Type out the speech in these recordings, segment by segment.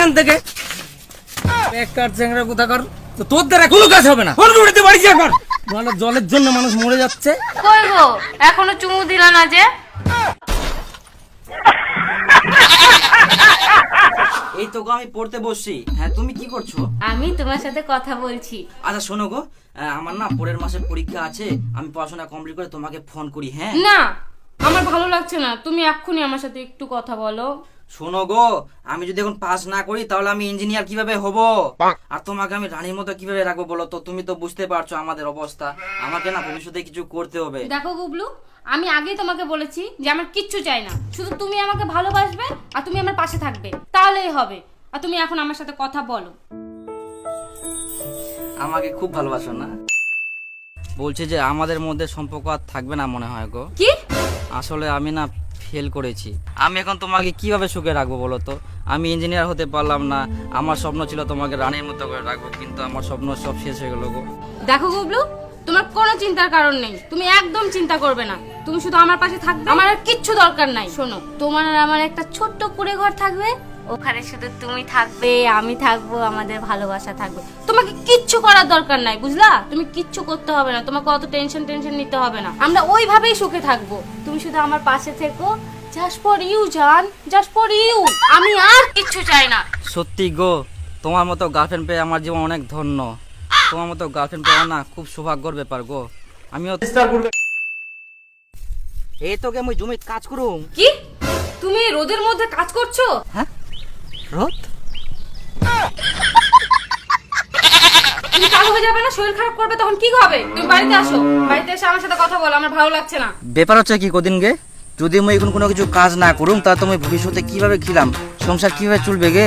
এখান থেকে। বেকার চ্যাংরা কোথাকার তো তোর দ্বারা কোনো কাজ হবে না। ফোন উঠেতে বাড়ি যা কর নাহলে জলের জন্য মানুষ মরে যাচ্ছে। কই গো? এখনও চুমু দিলা না যে? এই তো গো আমি পড়তে বসছি। হ্যাঁ তুমি কি করছ? আমি তোমার সাথে কথা বলছি। আচ্ছা শোনো গো। আহ, আমার না পরের মাসে পরীক্ষা আছে। আমি পড়াশোনা কমপ্লিট করে তোমাকে ফোন করি হ্যাঁ? না আমার ভালো লাগছে না। তুমি এক্ষুনি আমার সাথে একটু কথা বলো। শোনো গো আমি যদি এখন পাস না করি তাহলে আমি ইঞ্জিনিয়ার কীভাবে হব? আর তোমাকে আমি রানীর মতো কীভাবে রাখব বলো তো? তুমি তো বুঝতে পারছ আমাদের অবস্থা। আমাকে না ভবিষ্যতে কিছু করতে হবে। দেখো গুবলু আমি আগেই তোমাকে বলেছি যে আমার কিচ্ছু চাই না। শুধু তুমি আমাকে ভালোবাসবে আর তুমি আমার পাশে থাকবে। তাহলেই হবে। আর তুমি এখন আমার সাথে কথা বলো। আমাকে খুব ভালোবাসো না? বলছে যে আমাদের মধ্যে সম্পর্ক আর থাকবে না মনে হয় গো। কি? আসলে আমি না ফেল করেছি। আমি এখন তোমাকে কীভাবে সুখে রাখব বলো তো? আমি ইঞ্জিনিয়ার হতে পারলাম না, আমার স্বপ্ন ছিল তোমাকে রানের মতো করে রাখব, কিন্তু আমার স্বপ্ন সব শেষ হয়ে গেল গো। দেখো গুবলু, তোমার কোনো চিন্তার কারণ নেই। তুমি একদম চিন্তা করবে না। তুমি শুধু আমার পাশে থাকবে। আমার আর কিচ্ছু দরকার নাই। শোনো, তোমার আর আমার একটা ছোট্ট কুড়ে ঘর থাকবে। ওখানে শুধু তুমি থাকবে আমি থাকব আমাদের ভালোবাসা থাকবে। তোমাকে কিচ্ছু করার দরকার নাই বুঝলা? তুমি কিচ্ছু করতে হবে না তোমাকে অত টেনশন টেনশন নিতে হবে না। আমরা ওইভাবেই সুখে থাকব। তুমি শুধু আমার পাশে থেকো। জাস্ট ফর ইউ জান জাস্ট ফর ইউ আমি আর কিচ্ছু চাই না। সত্যি গো তোমার মতো গার্লফ্রেন্ড পেয়ে আমার জীবন অনেক ধন্য। তোমার মতো গার্লফ্রেন্ড পাওয়া না খুব সৌভাগ্যর ব্যাপার গো। আমিও এই তোকে আমি জমিতে কাজ করুম। কি? তুমি রোদের মধ্যে কাজ করছ? হ্যাঁ? তুমি কালো হয়ে যাবে না শরীর খারাপ করবে তখন কি হবে? তুমি বাড়িতে আসো। বাড়িতে এসে আমার সাথে কথা বলো আমার ভালো লাগছে না। ব্যাপার হচ্ছে কি কদিন গে? যদি আমি এখন কোনো কিছু কাজ না করুম তা তুমি ভবিষ্যতে কীভাবে খিলাম? সংসার কীভাবে চলবে গে?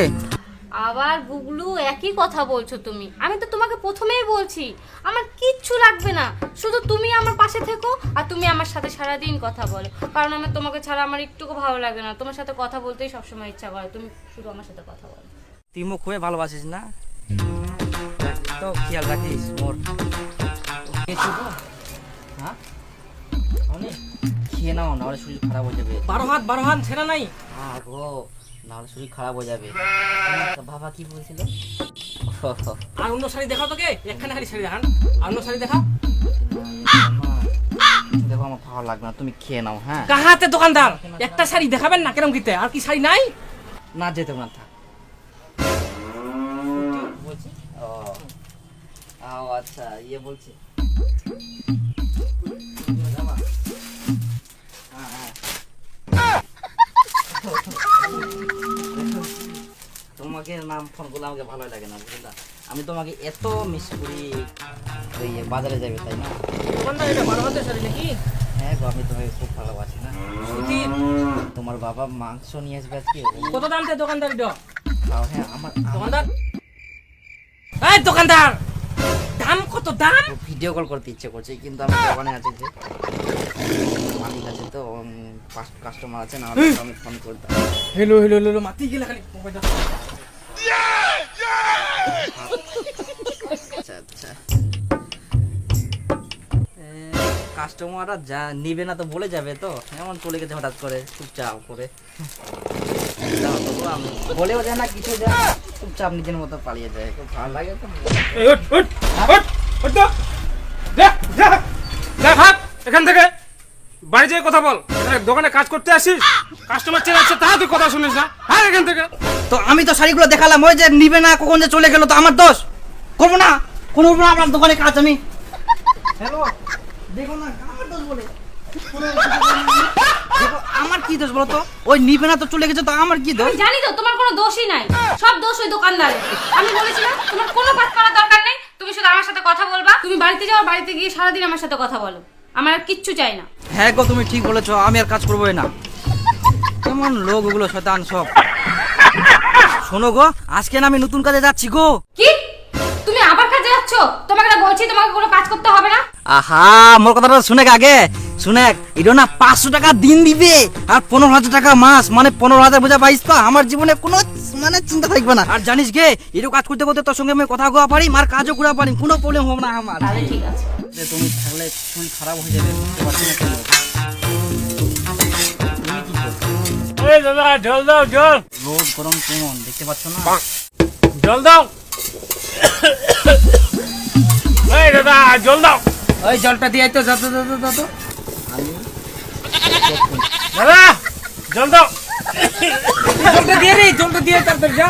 আবার গুগলু একই কথা বলছো তুমি। আমি তো তোমাকে প্রথমেই বলছি আমার কিচ্ছু লাগবে না। শুধু তুমি আমার পাশে থেকো আর তুমি আমার সাথে সারাদিন কথা বলো। কারণ আমার তোমাকে ছাড়া আমার একটুকু ভালো লাগে না। তোমার সাথে কথা বলতেই সবসময় ইচ্ছা করে তুমি শুধু আমার সাথে কথা বলো। তুই মুখ খুবই ভালোবাসিস না? তো খেয়াল রাখিস মোর? হ্যাঁ? অনেক? খেয়ে নাও নাহলে শরীর খারাপ হয়ে যাবে। বারো হাত বারো হাত ছেড়া নাই? হ্যাঁ গো। নাহলে শরীর খারাপ হয়ে যাবে। বাবা কি বলছিল? আর অন্য শাড়ি দেখাও তোকে? একখানে খালি শাড়ি দেখান। আর অন্য শাড়ি দেখাও দেখো আমার ভালো লাগবে না তুমি খেয়ে নাও হ্যাঁ? কাহাতে দোকানদার? একটা শাড়ি দেখাবেন না কেরম কিতে আর কি শাড়ি নাই? না যেতে না থাক। ও। ও আচ্ছা ইয়ে বলছি। তোমাকে নাম ফোন করলে আমাকে ভালোই লাগে না বুঝলা? আমি তোমাকে এত মিস করি ওই বাজারে যাবে তাই না? দোকানদার এটা হাতের শাড়ি নাকি? হ্যাঁ গো আমি তোমাকে খুব ভালোবাসি না? তোমার বাবা মাংস নিয়ে আসবে আজকে? কত দাম দেয় দোকানদার এটা হ্যাঁ আমার দোকানদার? এই দোকানদার! দাম কত দাম? ভিডিও কল করতে ইচ্ছে করছে কিন্তু আমি দোকানে আছি যে। মালিক আছে তো কাস্টমার আছে না আমি ফোন করতাম। হেলো হেলো হেলো মাতি গেলে খালি মোবাইলটা কাস্টমাররা যা নিবে না তো বলে যাবে তো। এমন চলে গেছে হঠাৎ করে চুপচাপ করে। বলেও যায় না কিছু যায় চুপচাপ নিজের মতো পালিয়ে যায় খুব ভালো লাগে তো। এখান থেকে। বাড়ি যেয়ে কথা বল। দোকানে কাজ করতে আসিস কাস্টমার চেয়ে আসছে তা তুই কথা শুনিস না। হ্যাঁ এখান থেকে। তো আমি তো শাড়িগুলো দেখালাম ওই যে নিবে না কখন যে চলে গেল তো আমার দোষ। করব না কোনো না আপনার দোকানে কাজ আমি। হ্যালো দেখো না আমার দোষ বলে? কোনো কিছু বলিনি। দেখো, আমার কি দোষ বলো তো? ওই নিবে না তো চলে গেছে তো আমার কি দোষ? আমি জানি তো তোমার কোনো দোষই নাই। সব দোষ ওই দোকানদারের। আমি বলেছিলাম তোমার কোনো কাজ করার দরকার নেই। তুমি শুধু আমার সাথে কথা বলবা। তুমি বাড়িতে যাও বাড়িতে গিয়ে সারাদিন আমার সাথে কথা বলো। আমার আর কিচ্ছু চাই না। হ্যাঁ গো তুমি ঠিক বলেছ আমি আর কাজ করবোই না। কেমন লোক ওগুলো শয়তান সব। শোনো গো আজকে না আমি নতুন কাজে যাচ্ছি গো। কি? তুমি আবার যাচ্ছ? তোমাকে না বলছি তোমাকে কোনো কাজ করতে হবে না। আহা মোর কথাটা শুনে আগে। শুনে এটা না পাঁচশো টাকা দিন দিবে আর পনেরো হাজার টাকা মাস মানে পনেরো হাজার বোঝা পাইস তো? আমার জীবনে কোনো মানে চিন্তা থাকবে না। আর জানিস গে এরকম কাজ করতে করতে তোর সঙ্গে আমি কথা গোয়া পারি আর কাজও করা পারি কোনো প্রবলেম হবে না আমার। তাহলে ঠিক আছে। তুমি থাকলে শরীর খারাপ হয়ে যাবে দাদা জল দাও জল। রোদ গরম কেমন? দেখতে পাচ্ছ না? জল দাও। এই দাদা জল দাও। ওই জলটা দিয়ে তো যত যত যত দাদা জল দাও। জলটা দিয়ে রে জলটা দিয়ে তাড়াতাড়ি যা।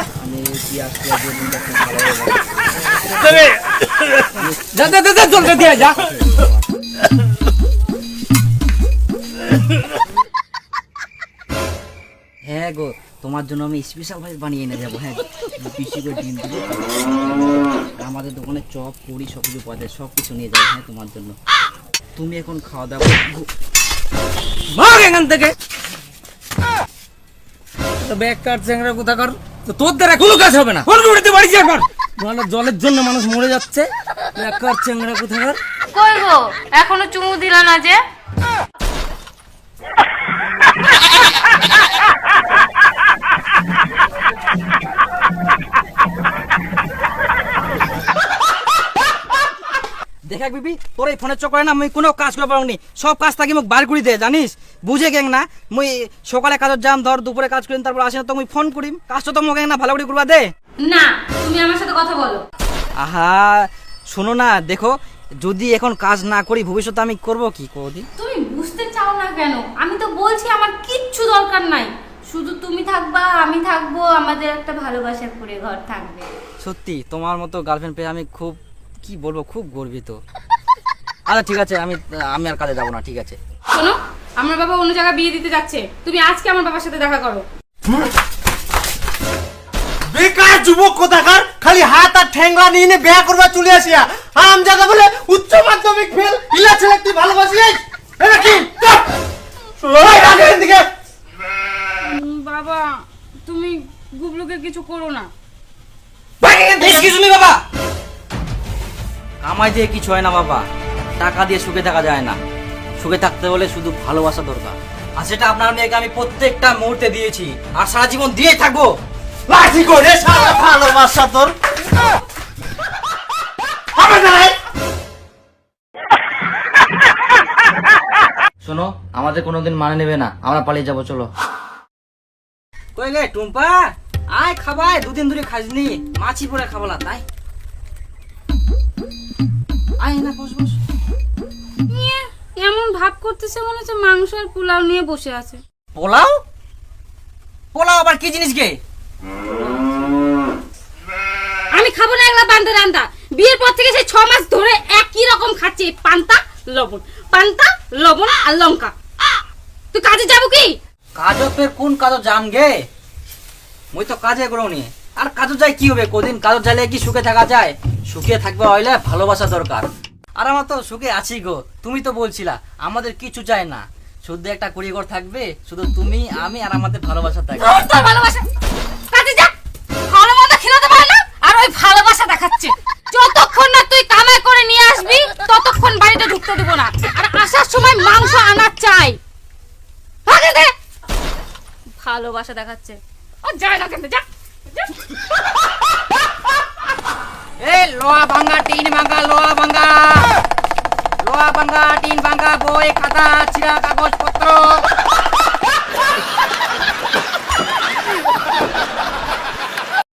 যা যা জলটা দিয়ে যা। হ্যাঁ গো তোমার জন্য আমি স্পেশাল ভাবে বানিয়ে এনে যাব হ্যাঁ পিসি করে ডিম দিব। আমাদের দোকানে চপ পুরি সব কিছু পাওয়া যায় সব কিছু নিয়ে যাব হ্যাঁ তোমার জন্য। তুমি এখন খাওয়া দাওয়া। ভাগ এখান থেকে। বেকার চ্যাংরা কোথাকার তো তোর দ্বারা কোনো কাজ হবে না। ফোন বাড়ি যা একবার। নাহলে জলের জন্য মানুষ মরে যাচ্ছে। বেকার চ্যাংরা কোথাকার কই গো? এখনও চুমু দিলা না যে? দেখাক বিবি তোর এই ফোনের চক্করে না মুই কোনো কাজ করে পারবনি সব কাজ থাকি মোক বার করে দে জানিস? বুঝে গেং না মুই সকালে কাজের যাম ধর দুপুরে কাজ করিম তারপর আসি না তো মুই ফোন করিম। কাজটা তো মোক না ভালো করে করবা দে। না তুমি আমার সাথে কথা বলো। আহা শোনো না দেখো যদি এখন কাজ না করি ভবিষ্যতে আমি করব কি কদি? তুমি বুঝতে চাও না কেন? আমি তো বলছি আমার কিচ্ছু দরকার নাই। শুধু তুমি থাকবা আমি থাকব আমাদের একটা ভালোবাসার পুরে ঘর থাকবে। সত্যি তোমার মতো গার্লফ্রেন্ড পেয়ে আমি খুব কি বলব খুব গর্বিত। আচ্ছা ঠিক আছে আমি আমি আর কাজে যাব না ঠিক আছে। শোনো আমার বাবা অন্য জায়গায় বিয়ে দিতে যাচ্ছে। তুমি আজকে আমার বাবার সাথে দেখা করো। বেকার যুবক কোথাকার? খালি হাত আর ঠেঙ্গা নিয়ে বিয়া করবা চলে আসিয়া আম জায়গা বলে উচ্চ মাধ্যমিক ফেল ইলা ছেলে তুই ভালোবাসিস? এটা কি এদিকে বাবা তুমি গুবলুকে কিছু করো না। বাবা। কামাই দিয়ে কিছু হয় না বাবা। টাকা দিয়ে সুখে থাকা যায় না। সুখে থাকতে হলে শুধু ভালোবাসা দরকার। আর সেটা আপনার মেয়েকে আমি প্রত্যেকটা মুহূর্তে দিয়েছি। আর সারা জীবন দিয়েই থাকব। লাঠি করে সারা ভালোবাসা তোর। হবে না শোনো আমাদের কোনোদিন মানে নেবে না। আমরা পালিয়ে যাব চলো। কই গে টুম্পা? আয় খাবাই দুদিন ধরে খাসনি। মাছি পরে খাবলা তাই। আয় না বস বস। ইয়ে, এমন ভাব করতেছে মনে হচ্ছে মাংস আর পোলাও নিয়ে বসে আছে। পোলাও? পোলাও আবার কি জিনিস গে? আমি খাব না এগুলা বান্দা রান্দা। বিয়ের পর থেকে সেই ছ মাস ধরে একই রকম খাচ্ছি। পান্তা লবণ। পান্তা লবণ আর লঙ্কা। তুই কাজে যাব কি? কাজও ফের কোন কাজও যাম গে? মুই তো কাজে করনি আর কাজও যাই কি হবে? কদিন কাজও যাইলে কি সুখে থাকা যায়? সুখে থাকবে হইলে ভালোবাসা দরকার। আর আমার তো সুখে আছি গো। তুমি তো বলছিলা আমাদের কিছু চাই না। শুধু একটা কুড়িঘর থাকবে। শুধু তুমি আমি আর আমাদের ভালোবাসা থাকবে। ভালোবাসা দেখাচ্ছে। ও যায় না কেন যা যা। এ লোহা ভাঙ্গা টিন ভাঙ্গা লোয়া ভাঙ্গা। লোয়া ভাঙ্গা টিন ভাঙ্গা বই খাতা চিরা কাগজ পত্র